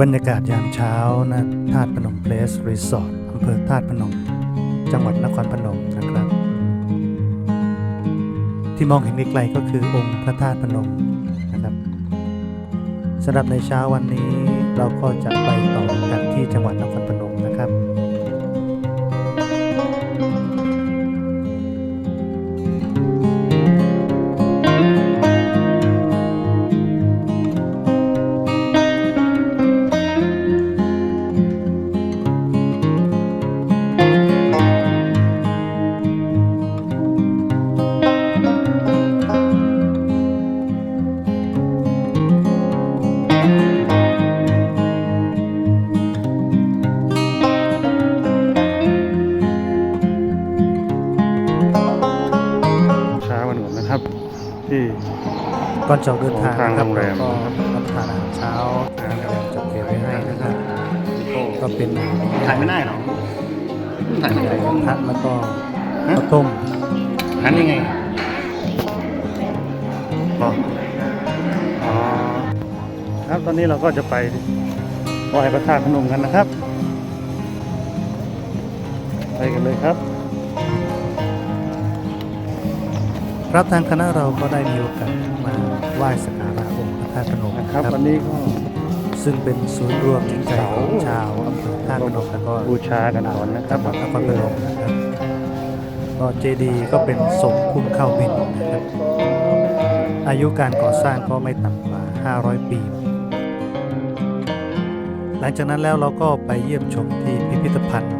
บรรยากาศยามเช้านะธาตุพนมเพลสรีสอร์ทอำเภอธาตุพนม จังหวัดนครพนมนะครับ ที่มองเห็นไกลๆก็คือองค์พระธาตุพนมนะครับสำหรับในเช้าวันนี้เราก็จะไปต่อกันที่จังหวัดนครพนมนะครับ อนจะออกเดินทางทางนะครับโรงแรมก็รับประทานอาหารเช้าทางโรงแรมจัดเตรียมไว้ให้นะครับก็เป็นถ่ายไม่ได้หรอถ่ายไม่ได้ไก่กระทะแล้วก็ข้าวต้มหันยังไงอ๋ออ๋อครับตอนนี้เราก็จะไปไหว้พระธาตุพนมกันนะครับ ไปกันเลยครับครับทางคณะเราก็ได้มีโอกาสมา ไหว้สักการะองค์พระธาตุพนมนะนะคครัรับบวันนี้ก็ซึ่งเป็นศูนย์รวมจิตใจของชาวอำเภอธาตุพนมแล้วก็บูชากันก่อนนะครัจับงหวัดนครพนมนะครับก็เจดีย์ก็เป็นศพพุ่มเข้าบินนะครับ อายุการก่อสร้างก็ไม่ต่ำกว่า 500 ปี หลังจากนั้นแล้วเราก็ไปเยี่ยมชมที่พิพิธภัณฑ์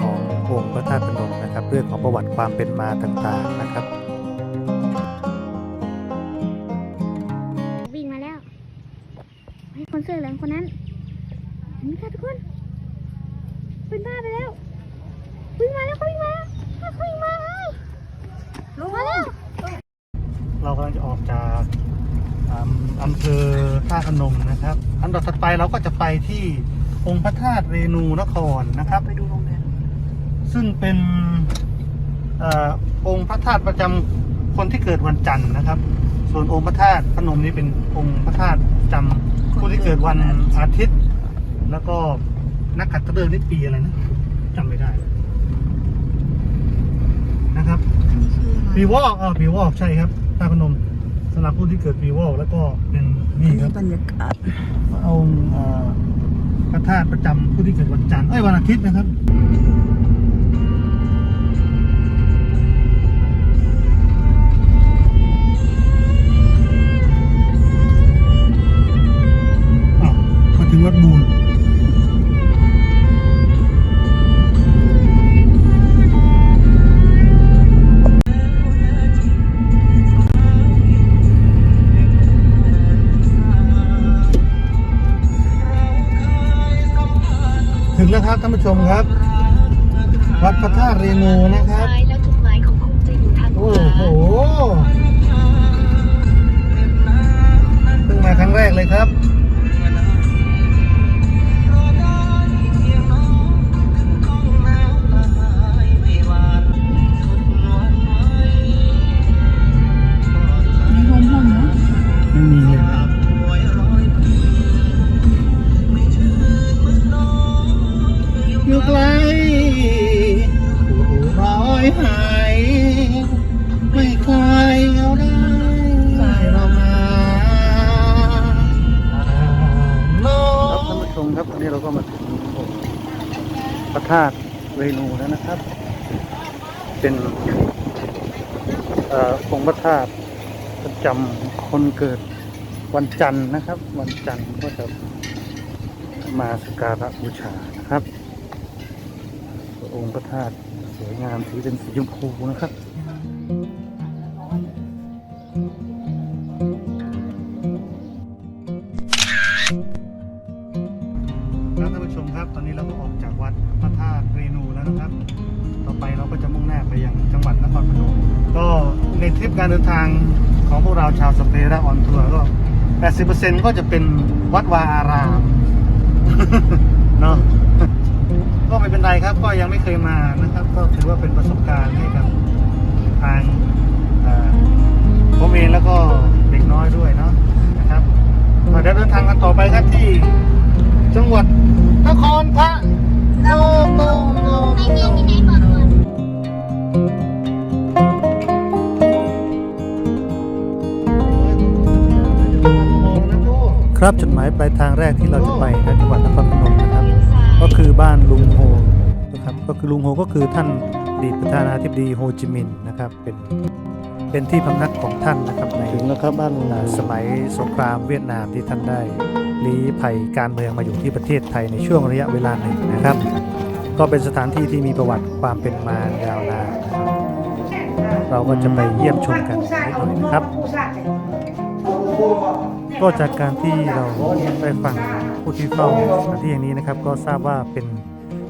ขององค์พระธาตุพนมนะครับ เรื่องของประวัติความเป็นมาต่างๆนะครับ เรากำลังจะออกจากอ่ำอำเภอท่าตุพนมนะครับ อันดับถัดไปเราก็จะไปที่องค์พระธาตุเรนูนครนะครับไปดูโรงแรมซึ่งเป็นเออองค์พระธาตุประจำคนที่เกิดวันจันทร์นะครับ ส่วนองค์พระธาตุพนมนี้เป็นองค์พระธาตุประจำผู้ที่เกิดวันอาทิตย์ แล้วก็นักขัตฤกษ์นี่ปีอะไรนะจำไม่ได้นะครับปีวอกเออปีวอกใช่ครับ ท่าพนมสำหรับผู้ที่เกิดปีวอกแล้วก็เป็นนี่ครับบรรยากาศเอาเอ่อพระธาตุประจำผู้ที่เกิดวันจันทร์เอ้ยวันอาทิตย์นะครับ แล้วครับท่านผู้ชมครับ วัดพระธาตุเรนูนะครับแล้วจุดหมายของคุณจะอยู่ทางขโอ้วาโหเพิ่งมาครั้งแรกเลยครับ อยู่ไกลร้อยหาย ไม่เคยเอาได้เรามาครับท่านผู้ชมครับวันนี้เราก็มาถึงพระธาตุเรนูแล้วนะครับ เป็นองค์พระธาตุประจำคนเกิดวันจันทร์นะครับ วันจันทร์ก็จะมาสการะบูชานะครับ องค์พระธาตุสวยงามสีเป็นสีชมพูนะครับครับท่านผู้ชมครับ ตอนนี้เราก็ออกจากวัดพระธาตุเรนูแล้วนะครับ ต่อไปเราก็จะมุ่งหน้าไปยังจังหวัดนครพนมก็ในทริปการเดินทางของพวกเราชาวสเปร่าออนทัวร์ก็ 80%ก็จะเป็นวัดวาอารามเนาะ ก็ไม่เป็นไรครับ ก็ยังไม่เคยมานะครับ ก็ถือว่าเป็นประสบการณ์ให้กับทางผมเองแล้วก็เด็กน้อยด้วยเนาะนะครับเดี๋ยวเดินทางกันต่อไปครับที่จังหวัดนครพนมไม่มีที่ไหนบอกครับจุดหมายปลายทางแรกที่เราจะไปนะจังหวัดนครพนมนะครับ ก็คือบ้านลุงโฮนะครับก็คือลุงโฮก็คือท่านอดีตประธานาธิบดีโฮจิมินห์นะครับเป็นเป็นที่พำนักของท่านนะครับในถึงแล้วครับบ้านลุงอ่าสมัยสงครามเวียดนามที่ท่านได้ลี้ภัยการเมืองมาอยู่ที่ประเทศไทยในช่วงระยะเวลาหนึ่งนะครับ ก็เป็นสถานที่ที่มีประวัติความเป็นมายาวนานนะครับเราก็จะไปเยี่ยมชมกันนิดหน่อยนะครับ ก็จากการที่เราได้ฟังผู้ที่เฝ้าสถานที่อย่างนี้นะครับ ก็ทราบว่าเป็น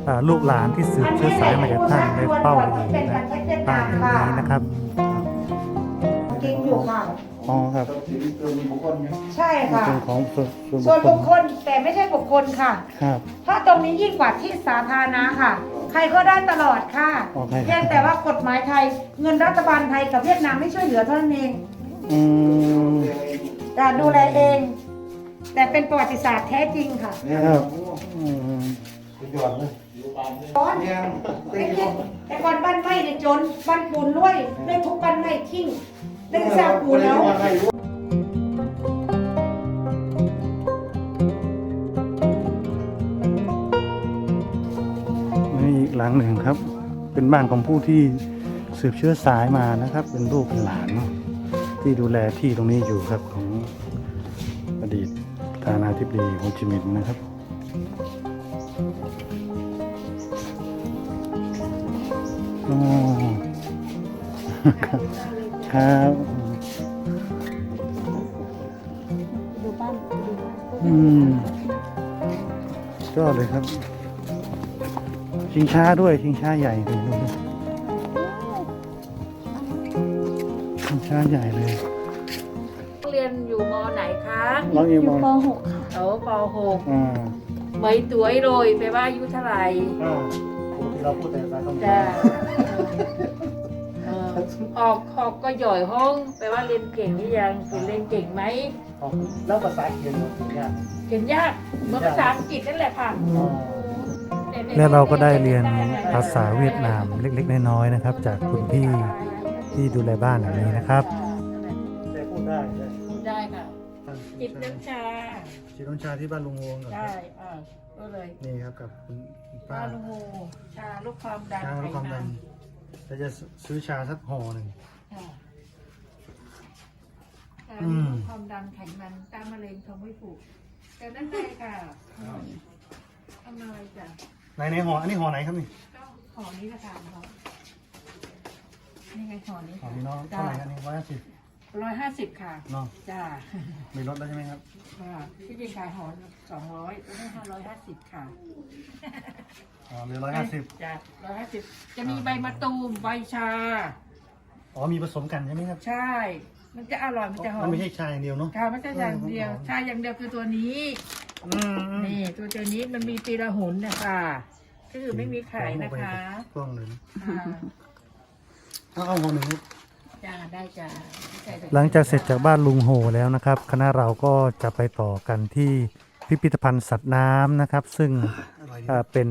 อ่าลูกหลานที่สืบเชื้อสายมาจากท่านได้เฝ้าอยู่นะบ้านอย่างนี้นะครับจริงอยู่ค่ะอ๋อครับใช่ค่ะเป็นของส่วนส่วนบุบุคคคคลลแต่ไม่ใช่บุคคลค่ะครับเพราะตรงนี้ยิ่งกว่าที่สาธารณะค่ะ ใครก็ได้ตลอดค่ะโอเคเพียงแต่ว่ากฎหมายไทยเงินรัฐบาลไทยกับเวียดนามไม่ช่วยเหลือเท่านั้นเองอืม จะดูแลเอง แต่เป็นประวัติศาสตร์แท้จริงค่ะครับอืมก้อนแต่ก่อนบ้านไม้เนี่ยจนบ้านปูนรวยได้ทุกบ้านไม้ทิ้งได้สร้างปูนแล้ว นี่อีกหลังหนึ่งครับ เป็นบ้านของผู้ที่สืบเชื้อสายมานะครับ เป็นลูกเป็นหลานเนาะที่ดูแลที่ตรงนี้อยู่ครับของอดีตประ ธานาธิบดีโฮจิมินห์นะครับอ๋อครับ ครับดูบ้านดูบ้านอืมก็เลยครับ ชิงช้าด้วย ชิงช้าใหญ่เลยชิงช้าใหญ่เลย น้องเออมยู่องป .6 ค่ะ โอ้ปหกอ่าเหมยตัวโรยแปลว่าอายุเท่าไหร่อ่าปกติเราพูดแต่ภาษาเขมรจ้าเออออกออกก็หย่อยห้องแปลว่าเรียนเก่งหรือยังคุณเรียนเก่งไหมอ๋อแล้วภาษาเขียนของผมเนี่ยเขียนยากเหมือนภาษาอังกฤษนั่นแหละค่ะอ๋อและเราก็ได้เรียนภาษาเวียดนามเล็กๆน้อยๆนะครับ จากคุณพี่ที่ดูแลบ้านหลังนี้นะครับ จิบน้ำชาจิตน้ำชาที่บ้านลุงโฮงเหรอคได้รับอ่าก็เลยนี่ครับกับคุณคุณป้าป้าลุงโฮชาลดความดันชาลดความดันแต่จะซื้อชาสักห่อหนึ่ง ค่ะชาอืมลดความดันไขมันต้านมะเร็งทำไม่ผูกแต่นั่นได้ค่ะทำอะไรจ้ะไหนในห่ออันนี้ห่อไหนครับนี่ก็ห่อนี้ละค่ะห่อนี่ไงห่อนี้ห่อนี้เนาะเท่าไหร่ครับนี่ร้อยห้าสิบ ร้อยห้าสิบค่ะเนาะจ้ามีลดแล้วใช่ไหมครับค่ะที่จริงขายห่อสองร้อยให้ห้าร้อยห้าสิบค่ะอ๋อเหลือร้อยห้าสิบจ้าร้อยห้าสิบจะมีใบมะตูมใบชา อ๋อมีผสมกันใช่ไหมครับใช่ มันจะอร่อยมันจะหอมัมนไม่ใช่ชาอย่างเดียวเนาะค่ะไม่ใช่อย่างเดียวชาอย่างเดียวคือตัวนี้อืมอืมนี่ตัวเจนี้มันมีปีละหุนนะคะก็คือไม่มีไข่นะคะกล้องเลยนะค่ะเอาเอาห่อหนึ่งครับ จ้าได้จ้าใส่ไปหลังจากเสร็จจากบ้านลุงโฮแล้วนะครับ คณะเราก็จะไปต่อกันที่พิพิธภัณฑ์สัตว์น้ำนะครับ ซึ่งอร่อยดีอ่าเป็น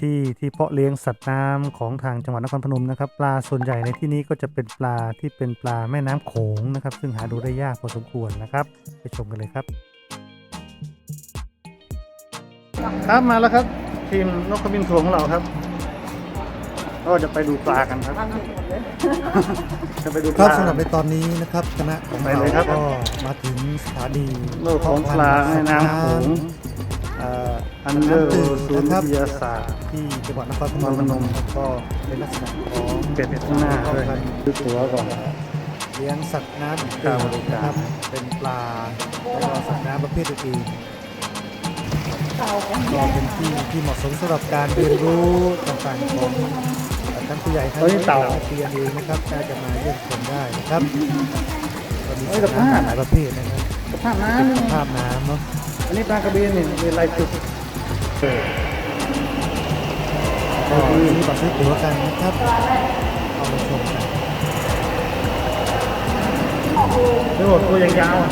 ที่ที่เพาะเลี้ยงสัตว์น้ำของทางจังหวัดนครพนมนะครับ ปลาส่วนใหญ่ในที่นี้ก็จะเป็นปลาที่เป็นปลาแม่น้ำโขงนะครับ ซึ่งหาดูได้ยากพอสมควรนะครับ ไปชมกันเลยครับ ครับมาแล้วครับ ทีมนกขมิ้นถั่วของเราครับ ก็จะไปดูปลากันครับ จะไปดูปครับลาสำหรับในตอนนี้นะครับคณะของไปเราเลยครับ ก็มาถึงสถานีโลกของปลาแม่น้ำโขงเอ่ออันเดอร์ตื่นศูนย์นะครับวิทยาศาสตร์ ที่จังหวัดนครพนนครพนมมครับก็เป็นลักษณะของเป็ดข้างหน้าด้วยซื้อตั๋วก่อน เลี้ยงสัตว์น้ำครับตื่นนะครับเป็นปลาแล้วก็สัตว์น้ำประเภทอื่นๆ ก็เป็นที่ที่เหมาะสมสำหรับการเรียนรู้ต่างๆของ ท่านผู้ใหญ่ท่านเฮ้ยเต่าเรียนเองนะครับก็จะมาเยี่ยมชมได้นะครับก็มีเฮ้ยสัตว์สภาพน้ำหลายประเภทนะครับสภาพน้เป็นสภาพน้ำเนาะำอันนี้ปลากระเบนนี่มีลายจุดก็มีบัตรซื้อตั๋วกันนะครับเอามาชมกันทั้งหมดตัวยาวๆอะ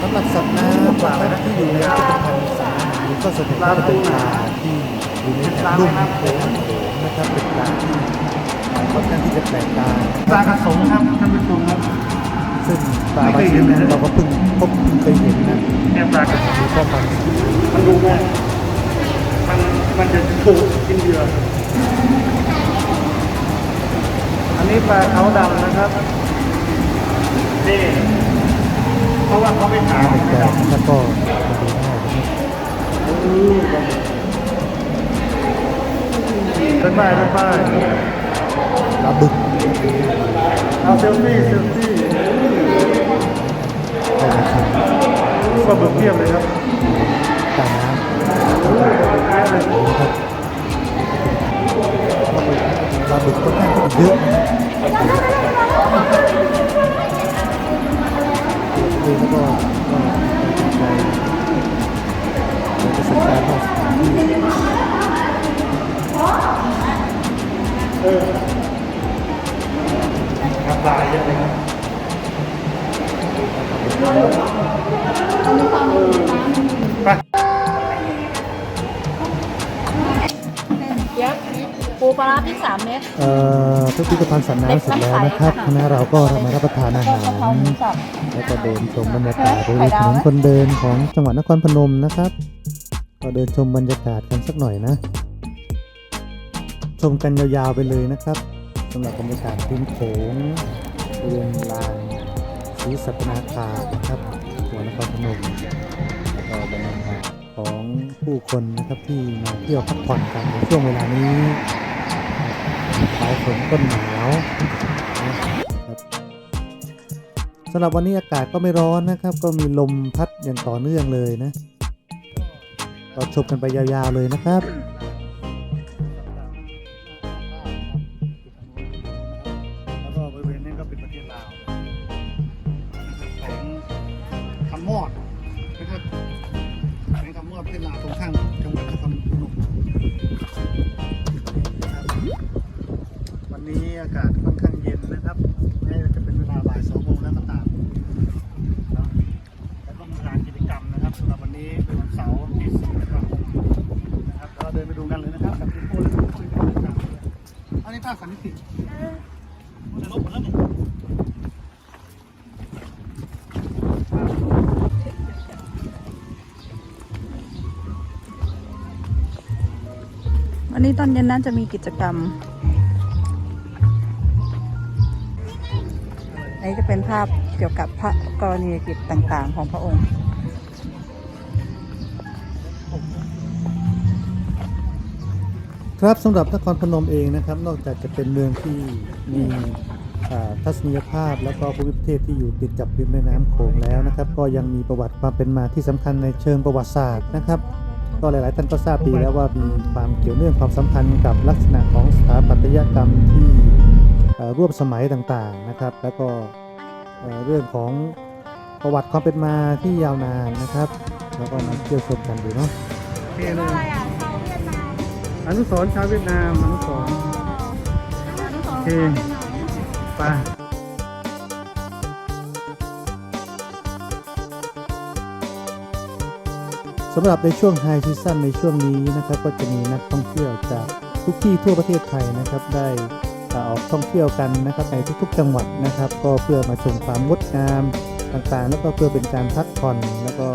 สำหรับสัตว์น้ำปลาที่อยู่ในพิพิธภัณฑ์สัตว์น้นี้ก็แสดงว่าเป็นปลาที่อยู่ในแถบลุ่มน้ำโขง นะครับเป็นปลาที่ค่อนข้างที่จะแปลกตาปลากระสงครับท่านผู้ชมครับ ซึ่งปลาบางชนิดเราก็เพิ่งพบเพิ่งเคยเห็นนะเนี่ยปลากระสงมีข้อความมันดูง่ายมันมันจะถูกกินเหยื่ออันนี้ปลาเขาดำนะครับนี่เพราะว่าเขาไม่ขาวเป็นไม่แปลกดำแล้วก็มาดูง่ายนะครับ เป็นป้ายเป็นป้ายปลาบึกเอาเซลฟี่เซลฟี่ไปนะครับปลาบึกเพียบเลยครับปลาน้ำ พิพิธภัณฑ์สัตว์น้ำเสร็จแล้วนะครับคณะเราก็มารับประทานอาหารแล้วก็เดินชมบรรยากาศบริเวณถนนคนเดินของจังหวัดนครพนมนะครับ ก็เดินชมบรรยากาศกันสักหน่อยนะ ชมกันยาวๆไปเลยนะครับสำหรับบรรยากาศริมโขงบริเวณลานศรีสัตนาคานะครับจังหวัดนครพนมแล้วก็บรรยากาศของผู้คนนะครับที่มาเที่ยวพักผ่อนกันในช่วงเวลานี้ ปลายฝนต้นหนาวนะครับสำหรับวันนี้อากาศก็ไม่ร้อนนะครับ ก็มีลมพัดอย่างต่อเนื่องเลยนะรอชมกันไปยาวๆเลยนะครับาคสันนิติจะลบหมดแล้วเนี่ยวันนี้ตอนเย็นนั้นจะมีกิจกรรมอันนี้จะเป็นภาพเกี่ยวกับพระกรณียกิจต่างๆ ของพระองค์ ครับสำหรับนครพนมเองนะครับ นอกจากจะเป็นเมืองที่มีทัศนียภาพแล้วก็ภูมิประเทศที่อยู่ติดกับริมแม่น้ำโขงแล้วนะครับ ก็ยังมีประวัติความเป็นมาที่สำคัญในเชิงประวัติศาสตร์นะครับ ก็หลาย ๆ ท่านก็ทราบดีแล้วว่ามีความเกี่ยวเนื่องความสัมพันธ์กับลักษณะของสถาปัตยกรรมที่ร่วมสมัยต่าง ๆ นะครับ แล้วก็เรื่องของประวัติความเป็นมาที่ยาวนานนะครับ แล้วก็มาเที่ยวชมกันดูเนาะโอนุสรณ์ชาวเวียดนามอนุสรณ์โอเคไปสำหรับในช่วงไฮซีซั่นในช่วงนี้นะครับ ก็จะมีนักท่องเที่ยวจากทุกที่ทั่วประเทศไทยนะครับ ได้ออกท่องเที่ยวกันนะครับในทุกๆ จังหวัดนะครับ ก็เพื่อมาชมความงดงามต่างๆ แล้วก็เพื่อเป็นการพักผ่อน แล้วก็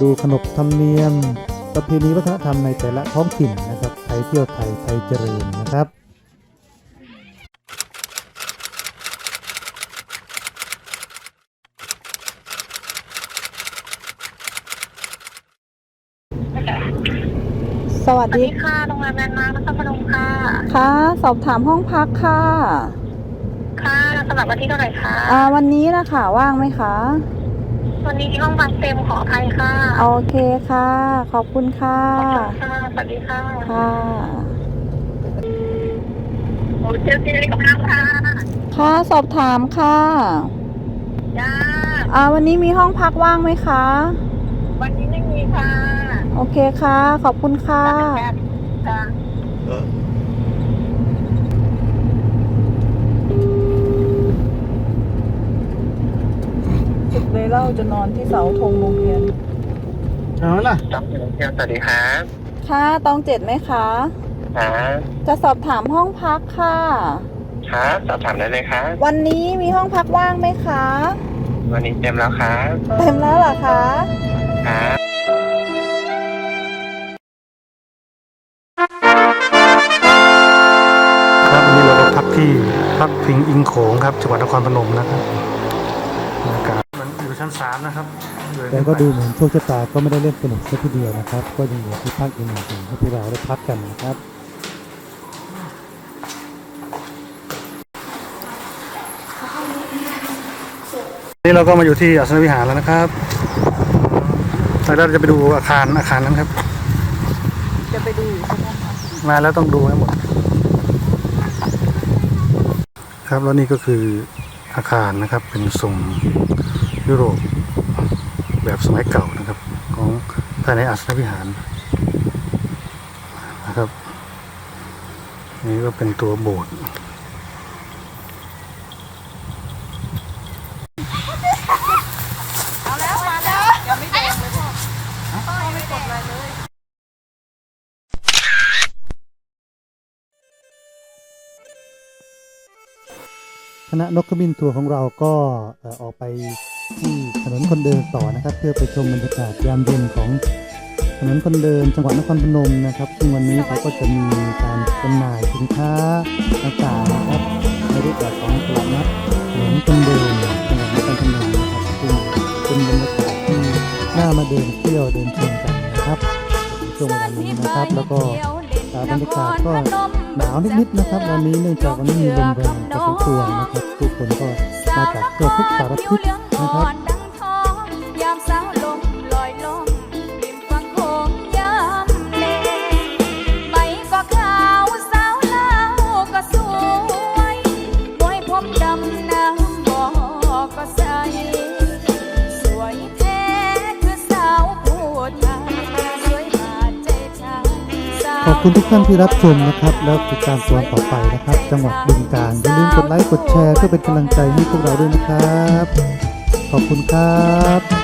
ดูขนบธรรมเนียม ประเพณีวัฒนธรรมในแต่ละท้องถิ่นนะครับ ทยเที่ยวไทยไทยเจริญนะครับสวัสดีค่ะ โรงแรมแลนด์มาร์คนครพนมค่ะ ค่ะ สอบถามห้องพักค่ะ ค่ะสำหรับวันที่เท่าไหร่คะ อ่า วันนี้นะคะว่างไหมคะ วันนี้ที่ห้องพักเต็มขออภัยค่ะโอเคค่ะ ขอบคุณค่ะ ค่ะสวัสดีค่ะค่ะโอ้เจอซีรีส์กับข้าวค่ะค่ะสอบถามค่ะจ้าอ่าวันนี้มีห้องพักว่างไหมคะ วันนี้ไม่มีค่ะ โอเคค่ะ ขอบคุณค่ะ จ้าสุดเลยเล่า จะนอนที่เสาธงโรงเรียน เอาล่ะจอบเที่ยวสวัสดีครับค่ะตองเจ็ดไหมคะ ครับจะสอบถามห้องพักค่ะ ครับสอบถามได้เลยครับ วันนี้มีห้องพักว่างไหมคะ วันนี้เต็มแล้วครับเต็มแล้วเหรอคะ ครับ ครับวันนี้เราก็พักที่พักพิงอิงโขงครับจังหวัดนครพนมนะครับบรรยากาศมัน อยู่ชั้นสามนะครับแล้วก็ดูเหมือนโชคชะตาก็ไม่ได้เล่นสนุกซะทีเดียวนะครับ ก็ยังเหลือที่พักอีกหนึ่งสิ่งให้พวกเราได้พักกันนะครับนี่เราก็มาอยู่ที่อัศนวิหารแล้วนะครับแล้วเราจะไปดูอาคารอาคารนั้นครับ จะไปดูใช่ไหมคะมาแล้วต้องดูให้หมด ครับแล้วนี่ก็คืออาคารนะครับเป็นทรง ยุโรปแบบสมัยเก่านะครับ ของภายในอัศนวิหารนะครับ นี่ก็เป็นตัวโบสถ์คณะนกขมิ้นทัวร์ของเราก็ออกไป ที่ถนนคนเดินต่อนะครับ เพื่อไปชมบรรยากาศยามเย็นของถนนคนเดินจังหวัดนครพนมนะครับ ซึ่งวันนี้เขาก็จะมีการจำหน่ายสินค้าต่างๆนะครับในรูปแบบของตลาดนัดถนนคนเดินจังหวัดนครพนมนะครับซึ่งเป็นบรรยากาศที่น่ามาเดินเที่ยวเดินชมกันนะครับในช่วงเวลานี้นะครับ แล้วก็อ่าบรรยากาศก็หนาวนิดๆนะครับ วันนี้เนื่องจากวันนี้มีลมแรงพอสมควรนะครับ ทุกคนก็มาจากทั่วทุกสารทิศ นะครับยามสาวลมลอยลมริมฝั่งโขงยามเลใบก็ขาวสาวลาวก็สวยมวยผมดำน้ำบ่อก็ใส สวยแท้คือสาวผู้ไทยสวยบาดใจชายสาว ขอบคุณทุกท่านที่รับชมนะครับ แล้วติดตามตอนต่อไปนะครับ จังหวัดบึงกาฬอย่าลืมกดไลค์กดแชร์เพื่อเป็นกำลังใจให้พวกเราด้วยนะครับ ขอบคุณครับ